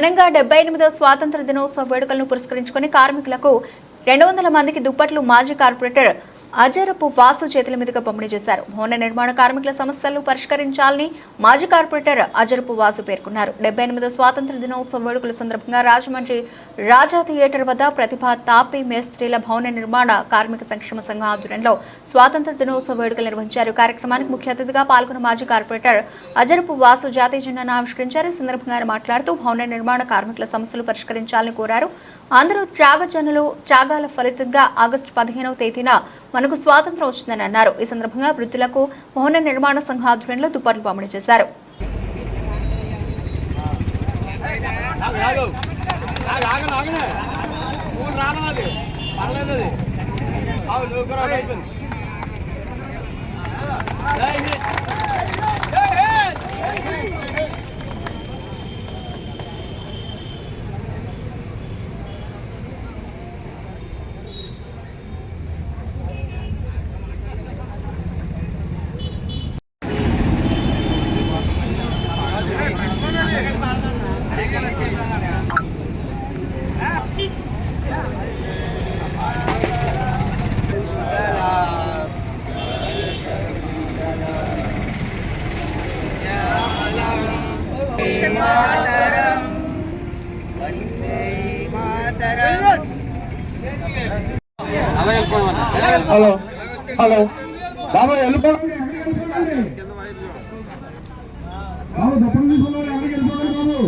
ఘనంగా డెబ్బై ఎనిమిదో స్వాతంత్ర దినోత్సవ వేడుకలను పురస్కరించుకుని కార్మికులకు రెండు వందల మందికి దుప్పట్లు మాజీ కార్పొరేటర్ అజరపు వాసు చేతుల మీదుగా పంపిణీ చేశారు. భవన నిర్మాణ కార్మికుల సమస్యలను పరిష్కరించాలని మాజీ కార్పొరేటర్ అజరపు వాసు పేర్కొన్నారు. డెబ్బై ఎనిమిదో స్వాతంత్ర దినోత్సవ వేడుకల సందర్భంగా రాజమండ్రి రాజా థియేటర్ వద్ద ప్రతిభా తాపి మేస్త్రీల భవన నిర్మాణ కార్మిక సంక్షేమ సంఘం ఆధ్వర్యంలో స్వాతంత్ర దినోత్సవ వేడుకలు నిర్వహించారు. కార్యక్రమానికి ముఖ్య అతిథిగా పాల్గొన్న మాజీ కార్పొరేటర్ అజరపు వాసు జాతీయ జెండాను ఆవిష్కరించారు. సందర్భంగా ఆయన మాట్లాడుతూ భవన నిర్మాణ కార్మికుల సమస్యలు పరిష్కరించాలని కోరారు. అందరూ త్యాగజనులు త్యాగాల ఫలితంగా ఆగస్టు పదిహేనవ తేదీన మనకు స్వాతంత్రం వచ్చిందని అన్నారు. ఈ సందర్భంగా వృద్ధులకు భవన నిర్మాణ సంఘ ఆధ్వర్యంలో దుప్పట్లు పంపిణీ చేశారు. ఆగు హలో. హలో. బాబా వెళ్ళిపోండి బాబు తీసుకున్నాడు ఎక్కడికి వెళ్ళిపోండి బాబు.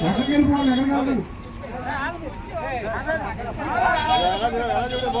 ఎక్కడికి వెళ్ళిపోండి ఎక్కడ కాదు. ఇలా చూడండి